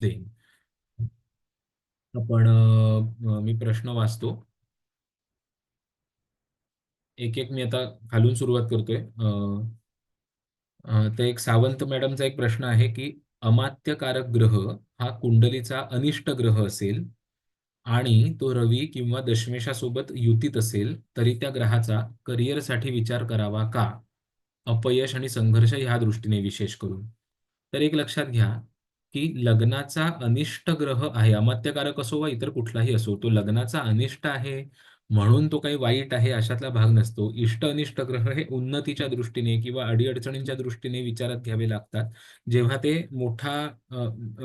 देईन. आपण मी प्रश्न वाचतो. एक एक मी आता खालून सुरुवात करतोय. तर एक सावंत मॅडमचा एक प्रश्न आहे की अमात्यकारक ग्रह हा कुंडलीचा अनिष्ट ग्रह असेल आणि तो रवी किंवा दशमेशासोबत युतीत असेल तरी त्या ग्रहाचा करिअरसाठी विचार करावा का? अपयश आणि संघर्ष ह्या दृष्टीने विशेष करून. तर एक लक्षात घ्या की लग्नाचा अनिष्ट ग्रह आहे. अमात्यकारक असो वा इतर कुठलाही असो तो लग्नाचा अनिष्ट आहे म्हणून तो काही वाईट आहे अशातला भाग नसतो. इष्ट अनिष्ट ग्रह हे उन्नतीच्या दृष्टीने किंवा अडीअडचणींच्या दृष्टीने विचारात घ्यावे लागतात. जेव्हा ते मोठा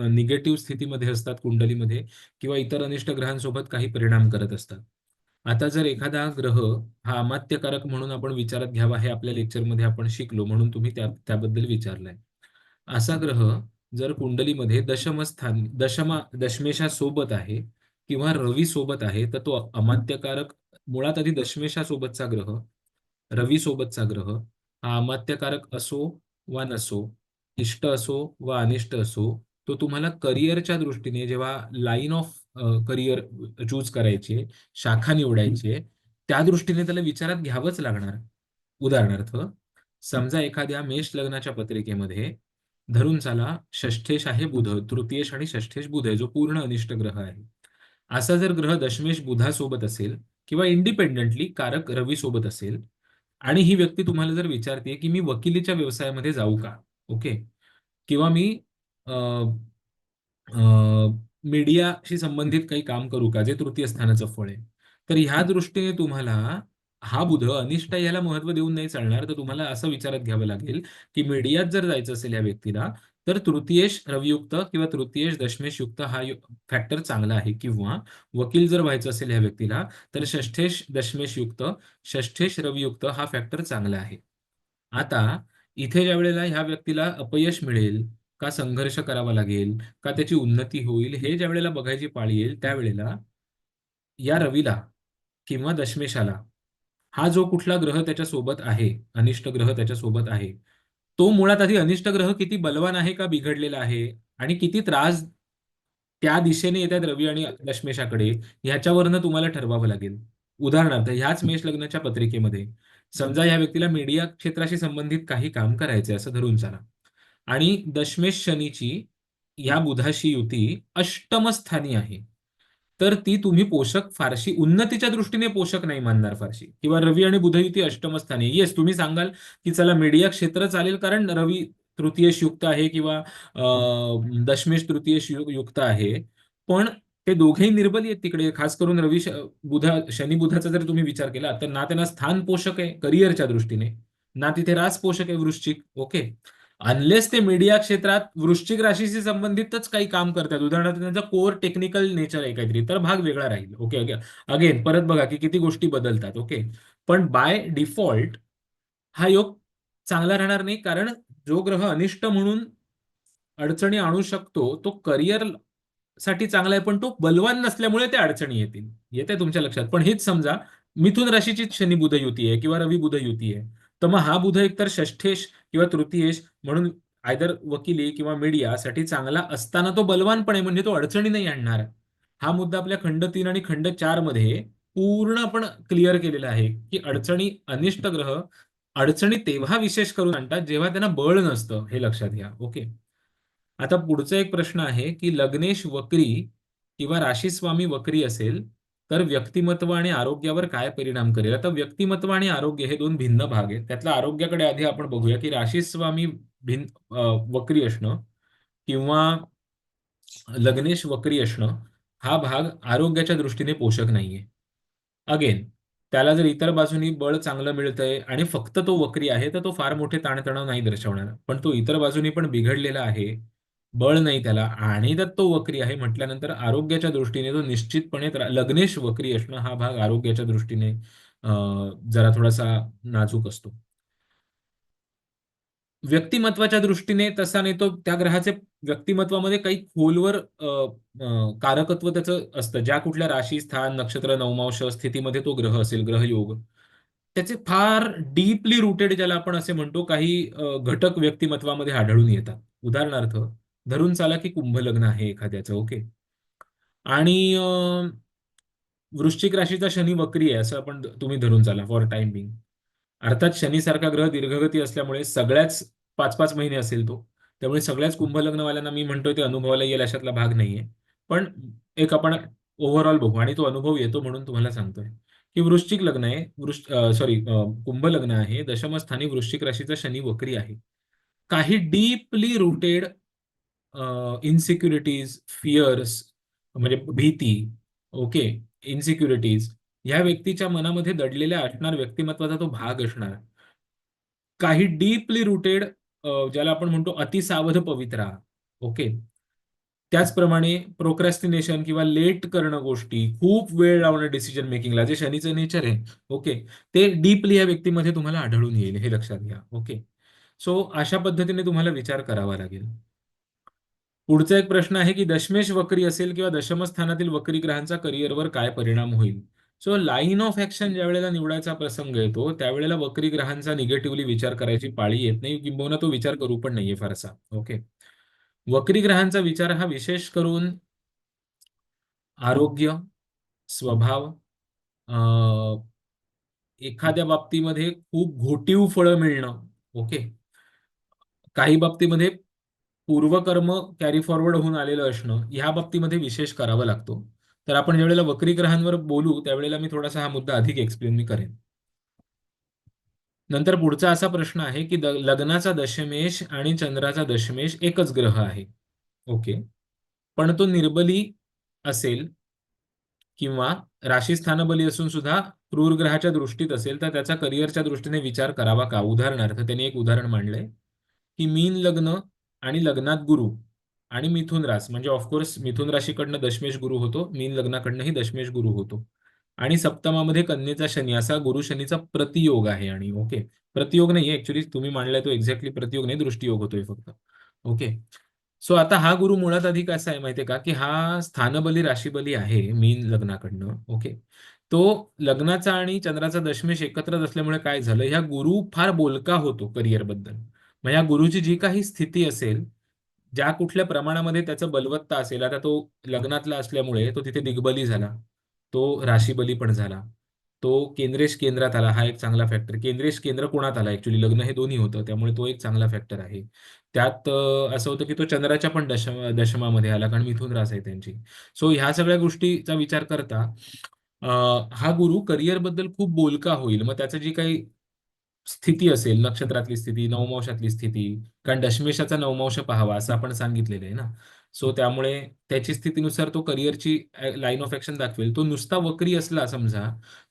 निगेटिव्ह स्थितीमध्ये असतात कुंडलीमध्ये किंवा इतर अनिष्ट ग्रहांसोबत काही परिणाम करत असतात. आता जर एखादा ग्रह हा अमात्यकारक म्हणून आपण विचारात घ्यावा हे आपल्या लेक्चरमध्ये आपण शिकलो म्हणून तुम्ही त्या त्याबद्दल विचारलाय. असा ग्रह जर कुंडलीमध्ये दशमस्थान दशमा दशमेशा सोबत आहे किंवा रवी सोबत आहे तर तो अमात्यकारक मुळात आधी दशमेशा सोबतचा ग्रह रवी सोबतचा ग्रह हा अमात्यकारक असो वा नसो इष्ट असो वा अनिष्ट असो तो तुम्हाला करिअरच्या दृष्टीने जेव्हा लाईन ऑफ करिअर चूज करायची शाखा निवडायची त्या दृष्टीने त्याला विचारात घ्यावंच लागणार. उदाहरणार्थ समजा एखाद्या मेष लग्नाच्या पत्रिकेमध्ये धरून चाला षष्ठेश आहे बुध तृतीयेश आणि षष्ठेश बुध आहे जो पूर्ण अनिष्ट ग्रह आहे. असा जर ग्रह दशमेश बुधासोबत असेल किंवा इंडिपेंडंटली कारक रवी सोबत असेल आणि ही व्यक्ती तुम्हाला जर विचारते की मी वकिलीच्या व्यवसायामध्ये जाऊ का ओके? किंवा मी मीडियाशी संबंधित काही काम करू का जे तृतीय स्थानाचं फळ आहे. तर ह्या दृष्टीने तुम्हाला हा बुध अनिष्ट याला महत्त्व देऊन नाही चालणार तर तुम्हाला असं विचारात घ्यावं लागेल की मीडियात जर जायचं असेल या व्यक्तीला तर तृतीयेश रवियुक्त किंवा तृतीयेश दशमेश युक्त हा फॅक्टर चांगला आहे. किंवा वकील जर व्हायचं असेल ह्या व्यक्तीला तर षष्ठेश दशमेशयुक्त षष्ठेश रवियुक्त हा फॅक्टर चांगला आहे. आता इथे ज्या वेळेला ह्या व्यक्तीला अपयश मिळेल का संघर्ष करावा लागेल का त्याची उन्नती होईल हे ज्या वेळेला बघायची पाळी येईल त्यावेळेला या रवीला किंवा दशमेशाला हा जो कुठला ग्रह त्याच्यासोबत आहे अनिष्ट ग्रह त्याच्यासोबत आहे तो मुळात आधी अनिष्ट ग्रह किती बलवान आहे का बिघडलेला आहे आणि किती त्रास त्या दिशेने येतात रवी आणि दशमेशाकडे ह्याच्यावरनं तुम्हाला ठरवावं लागेल. उदाहरणार्थ ह्याच मेष लग्नाच्या पत्रिकेमध्ये समजा या व्यक्तीला मीडिया क्षेत्राशी संबंधित काही काम करायचे असं धरून चाला. आणि दशमेश शनीची या बुधाशी युती अष्टमस्थानी आहे. तर ती तुम्ही पोषक फारशी उन्नतीच्या दृष्टीने पोषक नाही मानणार फारशी. किंवा रवी आणि बुध युती अष्टम येस तुम्ही सांगाल की चला मीडिया क्षेत्र चालेल कारण रवी तृतीयश युक्त आहे किंवा दशमेश तृतीयश युक्त आहे. पण ते दोघेही निर्बल आहेत तिकडे. खास करून रवी बुधा शनी बुधाचा जर तुम्ही विचार केला तर ना त्यांना स्थान पोषक आहे करिअरच्या दृष्टीने. ना तिथे रास पोषक आहे वृश्चिक. ओके अनलेस ते मीडिया क्षेत्रात वृश्चिक राशीशी संबंधितच काही काम करतात. उदाहरणार्थ त्यांचा कोर टेक्निकल नेचर आहे काहीतरी तर भाग वेगळा राहील. ओके ओके अगेन परत बघा की किती गोष्टी बदलतात. ओके पण बाय डिफॉल्ट हा योग चांगला राहणार नाही कारण जो ग्रह अनिष्ट म्हणून अडचणी आणू शकतो तो करिअरसाठी चांगला आहे पण तो बलवान नसल्यामुळे त्या अडचणी येतील. येते तुमच्या लक्षात. पण हेच समजा मिथुन राशीची शनी बुध युती आहे किंवा रवी बुध युती आहे. तर मग हा बुध एकतर षष्ठेश किंवा तृतीयेश म्हणून आयदर वकिली किंवा मीडियासाठी चांगला असताना तो बलवान पण आहे म्हणजे तो अडचणी नाही आणणार. हा मुद्दा आपल्या खंड तीन आणि खंड चारमध्ये पूर्ण आपण क्लिअर केलेला आहे की अडचणी अनिष्ट ग्रह अडचणी तेव्हा विशेष करून आणतात जेव्हा त्यांना बळ नसतं हे लक्षात घ्या. ओके आता पुढचा एक प्रश्न आहे की लग्नेश वक्री किंवा राशीस्वामी वक्री असेल तर व्यक्तिमत्व आणि आरोग्यावर काय परिणाम करेल? आता व्यक्तिमत्व आणि आरोग्य हे दोन भिन्न भाग आहेत. त्यातल्या आरोग्याकडे आधी आपण बघूया की राशीस्वामी भिन्न वक्री असणं किंवा लग्नेश वक्री असणं हा भाग आरोग्याच्या दृष्टीने पोषक नाहीये. अगेन त्याला जर इतर बाजूनी बळ चांगलं मिळतंय आणि फक्त तो वक्री आहे तर तो फार मोठे ताणतणाव नाही दर्शवणार. पण तो इतर बाजूनी पण बिघडलेला आहे बळ नाही त्याला आणि त्यात तो वक्री आहे म्हटल्यानंतर आरोग्याच्या दृष्टीने तो निश्चितपणे लग्नेश वक्री असणं हा भाग आरोग्याच्या दृष्टीने जरा थोडासा नाजूक असतो. व्यक्तिमत्वाच्या दृष्टीने तसा नाही तो त्या ग्रहाचे व्यक्तिमत्वामध्ये काही खोलवर कारकत्व त्याचं असतं. ज्या कुठल्या राशी स्थान नक्षत्र नवमांश स्थितीमध्ये तो ग्रह असेल ग्रहयोग. त्याचे फार डीपली रुटेड ज्याला आपण असे म्हणतो काही घटक व्यक्तिमत्वामध्ये आढळून येतात. उदाहरणार्थ धरून चाला की कुंभ लग्न आहे एखाद्याचं ओके? आणि वृश्चिक राशीचा शनी वक्री आहे असं आपण तुम्ही धरून चाला फॉर टाइम बिंग अर्थात शनीसारखा ग्रह दीर्घगती असल्यामुळे सगळ्याच पाच पाच महिने असेल तो. त्यामुळे सगळ्याच कुंभ लग्नवाल्यांना मी म्हणतोय ते अनुभवाला येईल अशातला भाग नाहीये. पण एक आपण ओव्हरऑल बघू आणि तो अनुभव येतो म्हणून तुम्हाला सांगतोय. की वृश्चिक लग्न आहे. वृश सॉरी कुंभ लग्न आहे. दशमस्थानी वृश्चिक राशीचा शनी वक्री आहे. काही डीपली रुटेड इन्सिक्युरिटीज फिअर्स म्हणजे भीती ओके इन्सिक्युरिटीज ह्या व्यक्तीच्या मनामध्ये दडलेल्या असणार व्यक्तिमत्वाचा तो भाग असणार. काही डीपली रुटेड ज्याला आपण म्हणतो अतिसावध पवित्रा ओके? त्याचप्रमाणे प्रोक्रॅस्टिनेशन किंवा लेट करणं गोष्टी खूप वेळ लावणं डिसिजन मेकिंगला जे शनीचं नेचर आहे ओके? ते डीपली या व्यक्तीमध्ये तुम्हाला आढळून येईल हे लक्षात घ्या ओके? सो अशा पद्धतीने तुम्हाला विचार करावा लागेल. पुढचा एक प्रश्न आहे की दशमेश वक्री असेल किंवा दशमस्थानातील वक्री ग्रहांचा करिअरवर काय परिणाम होईल? सो लाईन ऑफ ऍक्शन ज्या वेळेला निवडायचा प्रसंग येतो त्यावेळेला वक्री ग्रहांचा निगेटिव्हली विचार करायची पाळी येत नाही. किंबहुना तो विचार करू पण नाहीये फारसा. ओके वक्री ग्रहांचा विचार हा विशेष करून आरोग्य स्वभाव अ, एखाद्या बाबतीमध्ये खूप घोटीव फळं मिळणं. ओके काही बाबतीमध्ये पूर्वकर्म कॅरी फॉरवर्ड होऊन आलेलं असणं ह्या बाबतीमध्ये विशेष करावा लागतो. तर आपण ज्यावेळेला वक्री ग्रहांवर बोलू त्यावेळेला मी थोडासा हा मुद्दा अधिक एक्सप्लेन मी करेन. नंतर पुढचा असा प्रश्न आहे की लग्नाचा दशमेश आणि चंद्राचा दशमेश एकच ग्रह आहे. ओके. पण तो निर्बली असेल किंवा राशीस्थानबली असून सुद्धा क्रूर ग्रहाच्या दृष्टीत असेल तर त्याचा करिअरच्या दृष्टीने विचार करावा का? उदाहरणार्थ त्यांनी एक उदाहरण मांडलंय की मीन लग्न आणि लग्नात गुरु आणि मिथुन रास म्हणजे ऑफकोर्स मिथुन राशीकडनं दशमेश गुरु होतो. मीन लग्नाकडनंही दशमेश गुरु होतो. आणि सप्तमामध्ये कन्येचा शनी असा गुरु शनीचा प्रतियोग आहे आणि ओके प्रतियोग नाही ऍक्च्युली तुम्ही मांडलाय तो एक्झॅक्टली प्रतियोग नाही दृष्टियोग होतोय फक्त. ओके सो आता हा गुरु मुळात अधिक असा आहे माहितीये का? की हा स्थानबली राशीबली आहे मीन लग्नाकडनं. ओके तो लग्नाचा आणि चंद्राचा दशमेश एकत्रच असल्यामुळे काय झालं? ह्या गुरु फार बोलका होतो करिअरबद्दल मग या गुरुची जी काही स्थिती असेल ज्या कुठल्या प्रमाणामध्ये त्याचं बलवत्ता असेल आता तो लग्नातला असल्यामुळे तो तिथे दिग्बली झाला तो राशीबली पण झाला तो केंद्रेश केंद्रात आला हा एक चांगला फॅक्टर केंद्रेश केंद्र कोणात आला? ऍक्च्युली लग्न हे दोन्ही होतं त्यामुळे तो एक चांगला फॅक्टर आहे. त्यात असं होतं की तो चंद्राच्या पण दशम दशमामध्ये आला कारण मिथून रास आहे त्यांची. सो ह्या सगळ्या गोष्टीचा विचार करता हा गुरु करिअरबद्दल खूप बोलका होईल. मग त्याचं जी काही स्थिती असेल नक्षत्रातली स्थिती नवमांशातली स्थिती कारण दशमेशाचा नवमांश पाहावा असं आपण सांगितलेलं आहे ना. सो त्यामुळे त्याची स्थितीनुसार तो करिअरची लाईन ऑफ ऍक्शन दाखवेल. तो नुसता वक्री असला समजा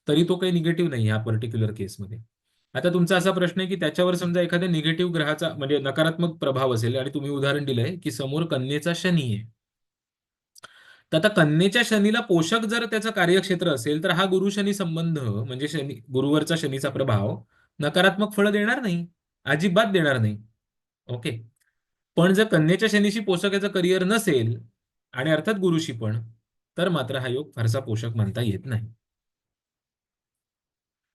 तरी तो काही निगेटिव्ह नाही ह्या पर्टिक्युलर केसमध्ये आता तुमचा असा प्रश्न आहे की त्याच्यावर समजा एखाद्या निगेटिव्ह ग्रहाचा म्हणजे नकारात्मक प्रभाव असेल आणि तुम्ही उदाहरण दिलंय की समोर कन्येचा शनी आहे. तर आता कन्येच्या शनीला पोषक जर त्याचं कार्यक्षेत्र असेल तर हा गुरु शनी संबंध म्हणजे शनी गुरुवरचा शनीचा प्रभाव नकारात्मक फळं देणार नाही अजिबात देणार नाही. ओके पण जर कन्येच्या शनीशी पोषक याचं करिअर नसेल आणि अर्थात गुरुशी पण तर मात्र हा योग फारसा पोषक मानता येत नाही.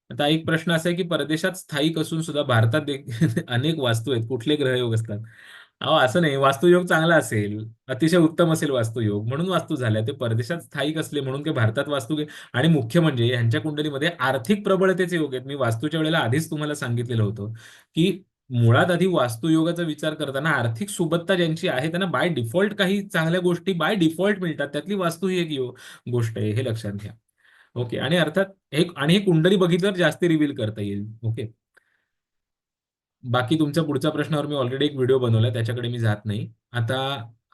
आता एक प्रश्न असा आहे की परदेशात स्थायिक असून सुद्धा भारतात अनेक वास्तू आहेत. कुठले ग्रहयोग असतात? अहो असं नाही. वास्तुयोग चांगला असेल अतिशय उत्तम असेल वास्तुयोग म्हणून वास्तू झाल्या. ते परदेशात स्थायिक असले म्हणून ते भारतात वास्तू आणि मुख्य म्हणजे ह्यांच्या कुंडलीमध्ये आर्थिक प्रबळतेचे योग आहेत. मी वास्तूच्या वेळेला आधीच तुम्हाला सांगितलेलं होतं की मुळात आधी वास्तुयोगाचा विचार करताना आर्थिक सुबत्ता ज्यांची आहे त्यांना बाय डिफॉल्ट काही चांगल्या गोष्टी बाय डिफॉल्ट मिळतात. त्यातली वास्तू ही एक यो- गोष्ट आहे. हे लक्षात घ्या. ओके. आणि अर्थात एक आणि हे कुंडली बघितल्यावर जास्ती रिव्हील करता येईल. ओके. बाकी तुमच्या पुढच्या प्रश्नावर मी ऑलरेडी एक व्हिडिओ बनवलाय त्याच्याकडे मी जात नाही. आता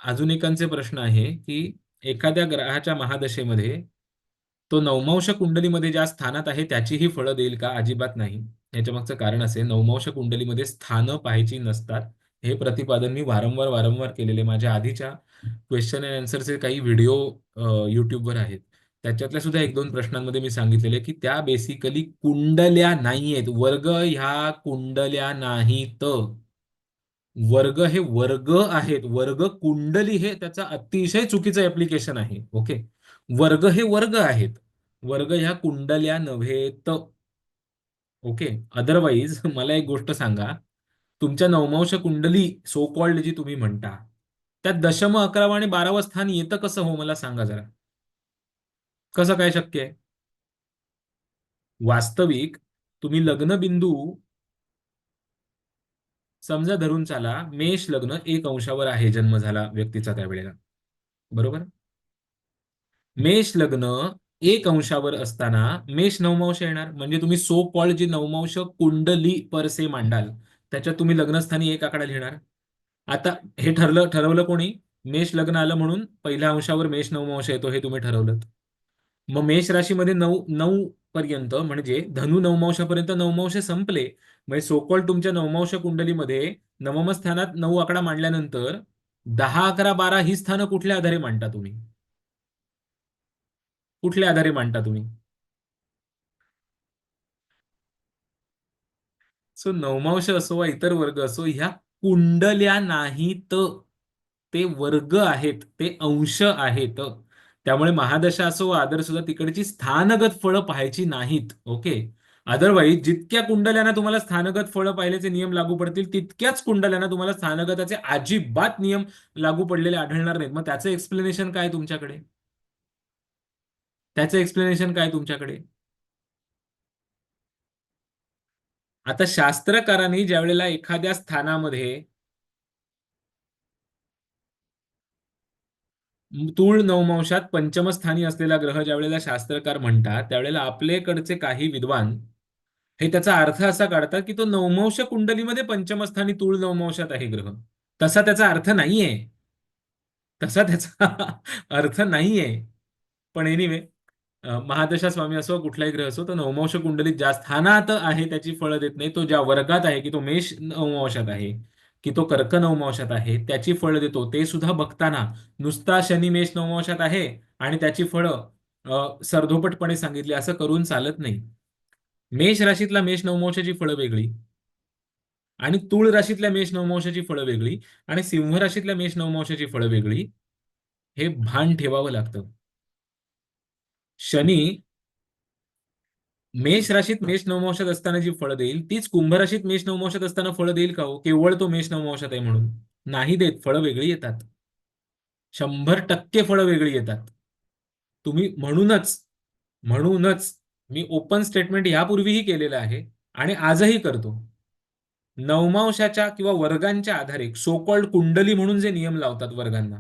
अजून एकांचे प्रश्न आहे की एखाद्या ग्रहाच्या महादशेमध्ये तो नवमांश कुंडलीमध्ये ज्या स्थानात आहे त्याचीही फळं देईल का? अजिबात नाही. याच्या मागचं कारण असे नवमांश कुंडलीमध्ये स्थानं पाहायची नसतात. हे प्रतिपादन मी वारंवार वारंवार केलेले. माझ्या आधीच्या क्वेश्चन अँड आन्सरचे काही व्हिडिओ युट्यूबवर आहेत. त्याच्यातल्या सुद्धा एक दोन प्रश्नांमध्ये मी सांगितलेले की त्या बेसिकली कुंडल्या नाहीयेत. वर्ग ह्या कुंडल्या नाहीत. वर्ग हे वर्ग आहेत. वर्ग कुंडली हे त्याचा अतिशय चुकीचं ऍप्लिकेशन आहे. ओके वर्ग हे वर्ग आहेत. वर्ग ह्या कुंडल्या नव्हेत. ओके अदरवाईज मला एक गोष्ट सांगा. तुमच्या नवमांश कुंडली सो कॉल्ड जी तुम्ही म्हणता त्यात दशम अकरावं आणि बारावं स्थान येतं कसं हो? मला सांगा जरा. कसं काय शक्य आहे? वास्तविक तुम्ही लग्नबिंदू समजा धरून चाला मेष लग्न एक अंशावर आहे जन्म झाला व्यक्तीचा त्यावेळेला. बरोबर? मेष लग्न एक अंशावर असताना मेष नवमांश येणार. म्हणजे तुम्ही सो कॉल्ड जी नवमांश कुंडली पर से मांडाल त्याच्यात तुम्ही लग्नस्थानी एक आकडा लिहिणार. आता हे ठरलं ठरवलं कोणी? मेष लग्न आलं म्हणून पहिल्या अंशावर मेष नवमांश येतो हे तुम्ही ठरवलं मग मेष राशीमध्ये नऊ नऊ पर्यंत म्हणजे धनु नवमांशापर्यंत नवमांश संपले. म्हणजे सोकॉल तुमच्या नवमांश कुंडलीमध्ये नवम स्थानात नऊ आकडा मांडल्यानंतर दहा अकरा बारा ही स्थानं कुठल्या आधारे मांडता तुम्ही? कुठल्या आधारे मांडता तुम्ही? सो नवमांश असो वा इतर वर्ग असो ह्या कुंडल्या नाहीत. ते वर्ग आहेत ते अंश आहेत. त्यामुळे महादशा असो आदर सुद्धा तिकडची स्थानगत फळं पाहायची नाहीत ओके? अदरवाईज जितक्या कुंडल्यांना तुम्हाला स्थानगत फळं पाहिल्याचे नियम लागू पडतील तितक्याच कुंडल्यांना तुम्हाला स्थानगताचे अजिबात नियम लागू पडलेले आढळणार नाहीत. मग त्याचं एक्सप्लेनेशन काय तुमच्याकडे? त्याचं एक्सप्लेनेशन काय तुमच्याकडे? आता शास्त्रकारांनी ज्या वेळेला एखाद्या स्थानामध्ये तूळ नवमांशात पंचमस्थानी असलेला ग्रह ज्या वेळेला शास्त्रकार म्हणतात त्यावेळेला आपल्याकडचे काही विद्वान हे त्याचा अर्थ असा काढतात की तो नवमांश कुंडलीमध्ये पंचमस्थानी तूळ नवमांशात आहे ग्रह. तसा त्याचा अर्थ नाहीये. तसा त्याचा अर्थ नाहीये. पण एनिवे महादशा स्वामी असो कुठलाही ग्रह असो तो नवमांश कुंडलीत ज्या स्थानात आहे त्याची फळं देत नाही तो ज्या वर्गात आहे की तो मेष नवमांशात आहे. की तो कर्क नवमांशात आहे त्याची फळं देतो ते सुद्धा बघताना नुसता शनी मेष नवमांशात आहे आणि त्याची फळं सरधोपटपणे सांगितली असं करून चालत नाही. मेष राशीतला मेष नवमांशाची फळं वेगळी आणि तुळ राशीतल्या मेष नवमांशाची फळं वेगळी आणि सिंह राशीतल्या मेष नवमांशाची फळं वेगळी हे भान ठेवावं लागतं. शनी मेष राशीत मेष नवमांशात असताना जी फळं देईल तीच कुंभ राशीत मेष नवमांशात असताना फळं देईल का हो? केवळ तो मेष नवमांशात आहे म्हणून. नाही देत फळं वेगळी येतात. शंभर टक्के फळं वेगळी येतात. तुम्ही म्हणूनच म्हणूनच मी ओपन स्टेटमेंट यापूर्वीही केलेलं आहे आणि आजही करतो. नवमांशाच्या किंवा वर्गांच्या आधारे सोकॉल्ड कुंडली म्हणून जे नियम लावतात वर्गांना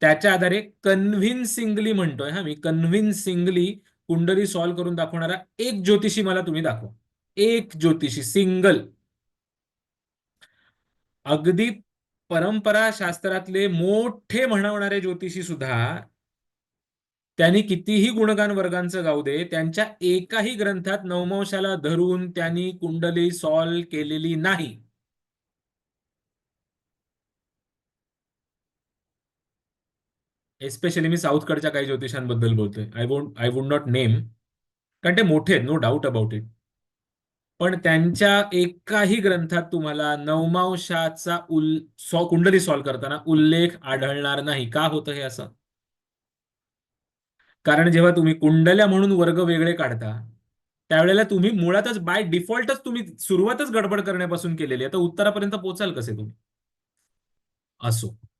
त्याच्या आधारे कन्व्हिन्सिंगली म्हणतोय हा मी कन्व्हिन्सिंगली कुंडली सॉल्व्ह करून दाखवणारा एक ज्योतिषी मला तुम्ही दाखवा. एक ज्योतिषी सिंगल अगदी परंपरा शास्त्रातले मोठे म्हणवणारे ज्योतिषी सुद्धा त्यांनी कितीही गुणगान वर्गांचं गाऊ दे त्यांच्या एकाही ग्रंथात नवमांशाला धरून त्यांनी कुंडली सॉल्व्ह केलेली नाही. एस्पेशली मी साऊथकडच्या काही ज्योतिषांबद्दल बोलतोय. I won't I would not name कारण ते मोठे आहेत नो डाऊट अबाउट इट पण त्यांच्या एकाही ग्रंथात तुम्हाला नवमांशाचा उल सॉ कुंडली सॉल्व्ह करताना उल्लेख आढळणार नाही. का होतं हे असं? कारण जेव्हा तुम्ही कुंडल्या म्हणून वर्ग वेगळे काढता त्यावेळेला तुम्ही मुळातच बाय डिफॉल्टच तुम्ही सुरुवातच गडबड करण्यापासून केलेली आहे. तर उत्तरापर्यंत पोचाल कसे तुम्ही? असो.